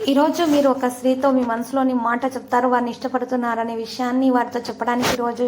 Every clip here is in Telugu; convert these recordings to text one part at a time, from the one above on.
ఈరోజు మీరు ఒక స్త్రీతో మీ మనసులోని మాట చెప్తారు వారిని ఇష్టపడుతున్నారనే విషయాన్ని వారితో చెప్పడానికి ఈరోజు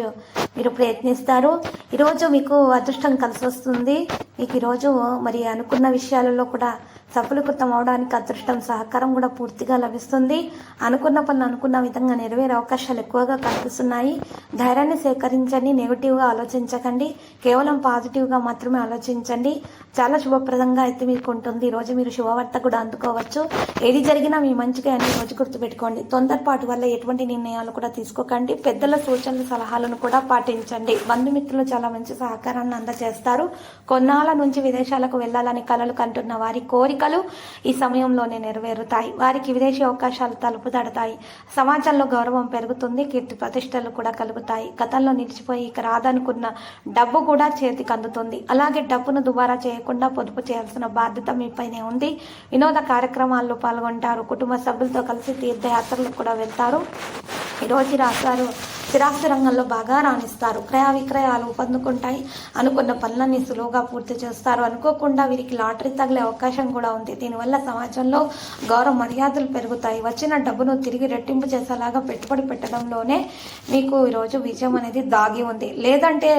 మీరు ప్రయత్నిస్తారు. ఈరోజు మీకు అదృష్టం కలిసి వస్తుంది మీకు ఈరోజు మరి అనుకున్న విషయాలలో కూడా సఫలీకృతం అవడానికి అదృష్టం సహకారం కూడా పూర్తిగా లభిస్తుంది. అనుకున్న పనులు అనుకున్న విధంగా నెరవేరే అవకాశాలు ఎక్కువగా కనిపిస్తున్నాయి. ధైర్యాన్ని సేకరించండి నెగిటివ్గా ఆలోచించకండి. కేవలం పాజిటివ్గా మాత్రమే ఆలోచించండి. చాలా శుభప్రదంగా అయితే మీకు ఉంటుంది. ఈరోజు మీరు శుభవార్త కూడా అందుకోవచ్చు. ఏది జరిగినా మీ మంచిగా అన్ని రోజు గుర్తుపెట్టుకోండి. తొందరపాటు వల్ల ఎటువంటి నిర్ణయాలు కూడా తీసుకోకండి. పెద్దల సూచనలు సలహాలను కూడా పాటించండి. బంధుమిత్రులు చాలా మంచి సహకారాన్ని అందజేస్తారు. కొన్నాళ్ళ నుంచి విదేశాలకు వెళ్ళాలని కలలు కంటున్న వారి కోరిక కోరికలు ఈ సమయంలోనే నెరవేరుతాయి. వారికి విదేశీ అవకాశాలు తలుపు తడతాయి సమాజంలో గౌరవం పెరుగుతుంది కీర్తి ప్రతిష్టలు కూడా కలుగుతాయి. గతంలో నిలిచిపోయి ఇక రాదనుకున్న డబ్బు కూడా చేతికి అందుతుంది. అలాగే డబ్బును దుబారా చేయకుండా పొదుపు చేయాల్సిన బాధ్యత మీపైనే ఉంది. వినోద కార్యక్రమాల్లో పాల్గొంటారు. కుటుంబ సభ్యులతో కలిసి తీర్థయాత్రలకు కూడా వెళ్తారు. ఈరోజు రాశారు స్థిరాస్తి రంగంలో బాగా రాణిస్తారు. క్రయ విక్రయాలు పొందుకుంటాయి. అనుకున్న పనులన్నీ సులువుగా పూర్తి చేస్తారు. అనుకోకుండా వీరికి లాటరీ తగిలే అవకాశం కూడా ఉంది. దీనివల్ల సమాజంలో గౌరవ మర్యాదలు పెరుగుతాయి. వచ్చిన డబ్బును తిరిగి రెట్టింపు చేసేలాగా పెట్టుబడి పెట్టడంలోనే మీకు ఈరోజు విజయం అనేది దాగి ఉంది. లేదంటే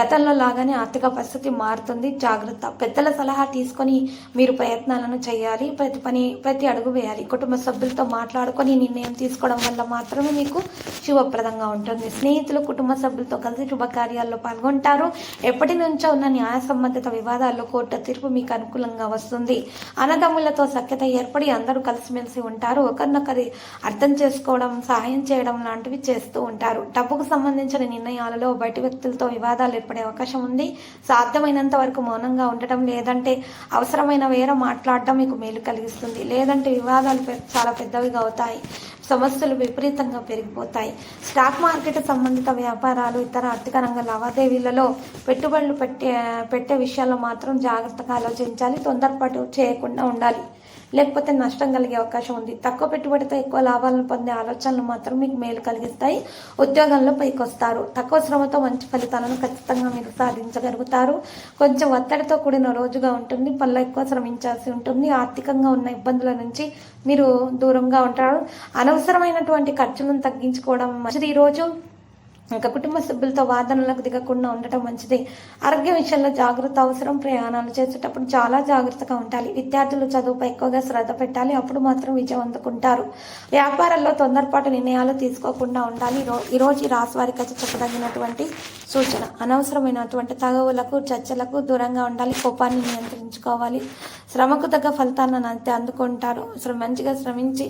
గతంలో లాగానే ఆర్థిక పరిస్థితి మారుతుంది. జాగ్రత్త. పెద్దల సలహా తీసుకొని మీరు ప్రయత్నాలను చేయాలి. ప్రతి పని ప్రతి అడుగు వేయాలి. కుటుంబ సభ్యులతో మాట్లాడుకొని నిర్ణయం తీసుకోవడం వల్ల మాత్రమే మీకు శుభప్రదంగా ఉంటుంది. ఉంటుంది. స్నేహితులు కుటుంబ సభ్యులతో కలిసి శుభకార్యాల్లో పాల్గొంటారు. ఎప్పటి నుంచో ఉన్న న్యాయ సంబంధిత వివాదాల్లో కోర్టు తీర్పు మీకు అనుకూలంగా వస్తుంది. అన్నదమ్ములతో సఖ్యత ఏర్పడి అందరూ కలిసిమెలిసి ఉంటారు. ఒకరినొకరి అర్థం చేసుకోవడం సహాయం చేయడం లాంటివి చేస్తూ ఉంటారు. డబ్బుకు సంబంధించిన నిర్ణయాలలో బయటి వ్యక్తులతో వివాదాలు ఏర్పడే అవకాశం ఉంది. సాధ్యమైనంత వరకు మౌనంగా ఉండటం లేదంటే అవసరమైన వేర మాట్లాడడం మీకు మేలు కలిగిస్తుంది. లేదంటే వివాదాలు చాలా పెద్దవిగా అవుతాయి. సమస్యలు విపరీతంగా పెరిగిపోతాయి. స్టాక్ మార్కెట్ సంబంధిత వ్యాపారాలు ఇతర ఆర్థిక రంగ లావాదేవీలలో పెట్టుబడులు పెట్టే పెట్టే విషయాల్లో మాత్రం జాగ్రత్తగా ఆలోచించాలి. తొందరపాటు చేయకుండా ఉండాలి. లేకపోతే నష్టం కలిగే అవకాశం ఉంది. తక్కువ పెట్టుబడితో ఎక్కువ లాభాలను పొందే ఆలోచనలు మాత్రం మీకు మేలు కలిగిస్తాయి. ఉద్యోగంలో పైకొస్తారు. తక్కువ శ్రమతో మంచి ఫలితాలను ఖచ్చితంగా మీరు సాధించగలుగుతారు. కొంచెం ఒత్తిడితో కూడిన రోజుగా ఉంటుంది. పనులు ఎక్కువ శ్రమించాల్సి ఉంటుంది. ఆర్థికంగా ఉన్న ఇబ్బందుల నుంచి మీరు దూరంగా ఉంటారు. అనవసరమైనటువంటి ఖర్చులను తగ్గించుకోవడం మంచిది. ఈరోజు ఇంకా కుటుంబ సభ్యులతో వాదనలకు దిగకుండా ఉండటం మంచిది. ఆరోగ్య విషయంలో జాగ్రత్త అవసరం. ప్రయాణాలు చేసేటప్పుడు చాలా జాగ్రత్తగా ఉండాలి. విద్యార్థులు చదువుపై ఎక్కువగా శ్రద్ధ పెట్టాలి. అప్పుడు మాత్రం విజయం అందుకుంటారు. వ్యాపారాల్లో తొందరపాటు నిర్ణయాలు తీసుకోకుండా ఉండాలి. ఈ రోజు ఈ రాశి వారికి అయితే చెప్పదగినటువంటి సూచన. అనవసరమైనటువంటి తగవులకు చర్చలకు దూరంగా ఉండాలి. కోపాన్ని నియంత్రించుకోవాలి. శ్రమకు తగ్గ ఫలితాలను అంతే అందుకుంటారు. అసలు మంచిగా శ్రమించి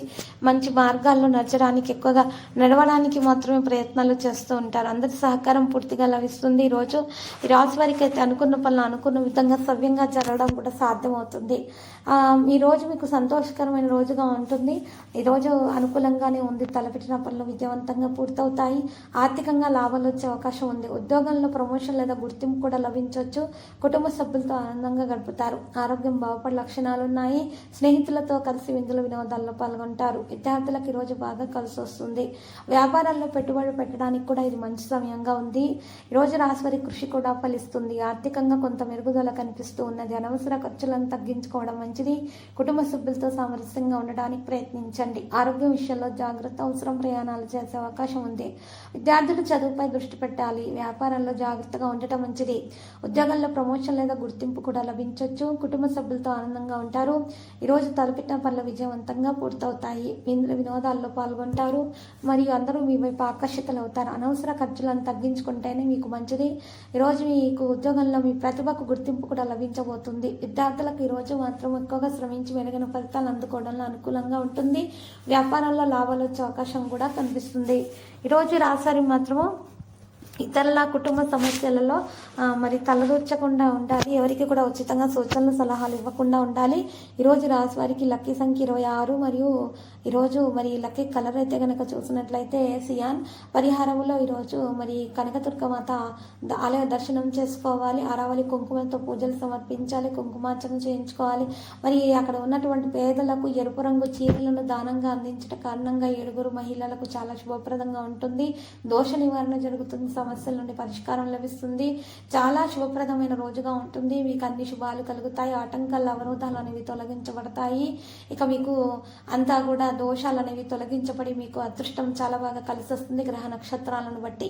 మంచి మార్గాల్లో నడచడానికి ఎక్కువగా నడవడానికి మాత్రమే ప్రయత్నాలు చేస్తూ ఉంటారు. అందరి సహకారం పూర్తిగా లభిస్తుంది. ఈరోజు ఈ రాశి వారికి అయితే అనుకున్న పనులు అనుకున్న విధంగా సవ్యంగా జరగడం కూడా సాధ్యమవుతుంది. ఈరోజు ఈ రోజు మీకు సంతోషకరమైన రోజుగా ఉంటుంది. ఈరోజు అనుకూలంగానే ఉంది. తలపెట్టిన పనులు విజయవంతంగా పూర్తవుతాయి. ఆర్థికంగా లాభాలు వచ్చే అవకాశం ఉంది. ఉద్యోగంలో ప్రమోషన్ లేదా గుర్తింపు కూడా లభించవచ్చు. కుటుంబ సభ్యులతో ఆనందంగా గడుపుతారు. ఆరోగ్యం బాగుపడే లక్షణాలు ఉన్నాయి స్నేహితులతో కలిసి విందుల వినోదాల్లో పాల్గొంటారు. విద్యార్థులకు ఈరోజు బాగా కలిసి వస్తుంది. వ్యాపారాల్లో పెట్టుబడి పెట్టడానికి కూడా ఇది మంచి సమయంగా ఉంది. ఈరోజు రాశివారి కృషి కూడా ఫలిస్తుంది. ఆర్థికంగా కొంత మెరుగుదల కనిపిస్తూ ఉన్నది. అనవసర ఖర్చులను తగ్గించుకోవడం మంచిది. కుటుంబ సభ్యులతో సామరస్యంగా ఉండడానికి ప్రయత్నించండి. ఆరోగ్యం విషయంలో జాగ్రత్త అవసరం ప్రయాణాలు చేసే అవకాశం ఉంది. విద్యార్థులు చదువుపై దృష్టి పెట్టాలి. వ్యాపారంలో జాగ్రత్తగా ఉండటం మంచిది. ఉద్యోగంలో ప్రమోషన్ లేదా గుర్తింపు కూడా లభించవచ్చు కుటుంబ సభ్యులతో ఆనందంగా ఉంటారు. ఈరోజు తలపెట్టిన పనులు విజయవంతంగా పూర్తవుతాయి. విందుల వినోదాల్లో పాల్గొంటారు. మరియు అందరూ మీ వైపు ఆకర్షితులు అవుతారు. అనవసర ఖర్చులను తగ్గించుకుంటేనే మీకు మంచిది. ఈరోజు మీకు ఉద్యోగంలో మీ ప్రతిభకు గుర్తింపు కూడా లభించబోతుంది. విద్యార్థులకు ఈరోజు మాత్రం ఎక్కువగా శ్రమించి మెరుగైన ఫలితాలు అందుకోవడంలో అనుకూలంగా ఉంటుంది. వ్యాపారంలో లాభాలు వచ్చే అవకాశం కూడా కనిపిస్తుంది. ఈరోజు రాసారి మాత్రము ఇతరుల కుటుంబ సమస్యలలో మరి తలదూర్చకుండా ఉండాలి. ఎవరికి కూడా ఉచితంగా సూచనలు సలహాలు ఇవ్వకుండా ఉండాలి. ఈరోజు రాశి వారికి లక్కీ సంఖ్య ఇరవై ఆరు మరియు ఈరోజు మరి లక్కీ కలర్ అయితే కనుక చూసినట్లయితే సియాన్ పరిహారంలో ఈరోజు మరి కనకదుర్గ మాత ఆలయ దర్శనం చేసుకోవాలి. ఆరావళి కుంకుమతో పూజలు సమర్పించాలి కుంకుమార్చన చేయించుకోవాలి. మరి అక్కడ ఉన్నటువంటి పేదలకు ఎరుపు రంగు చీరలను దానంగా అందించడం కారణంగా ఏడుగురు మహిళలకు చాలా శుభప్రదంగా ఉంటుంది. దోష నివారణ జరుగుతుంది. సమస్యల నుండి పరిష్కారం లభిస్తుంది. చాలా శుభప్రదమైన రోజుగా ఉంటుంది. మీకు అన్ని శుభాలు కలుగుతాయి. ఆటంకాలు అవరోధాలు అనేవి తొలగించబడతాయి. ఇక మీకు అంతా కూడా దోషాలు అనేవి తొలగించబడి మీకు అదృష్టం చాలా బాగా కలిసి వస్తుంది గ్రహ నక్షత్రాలను బట్టి.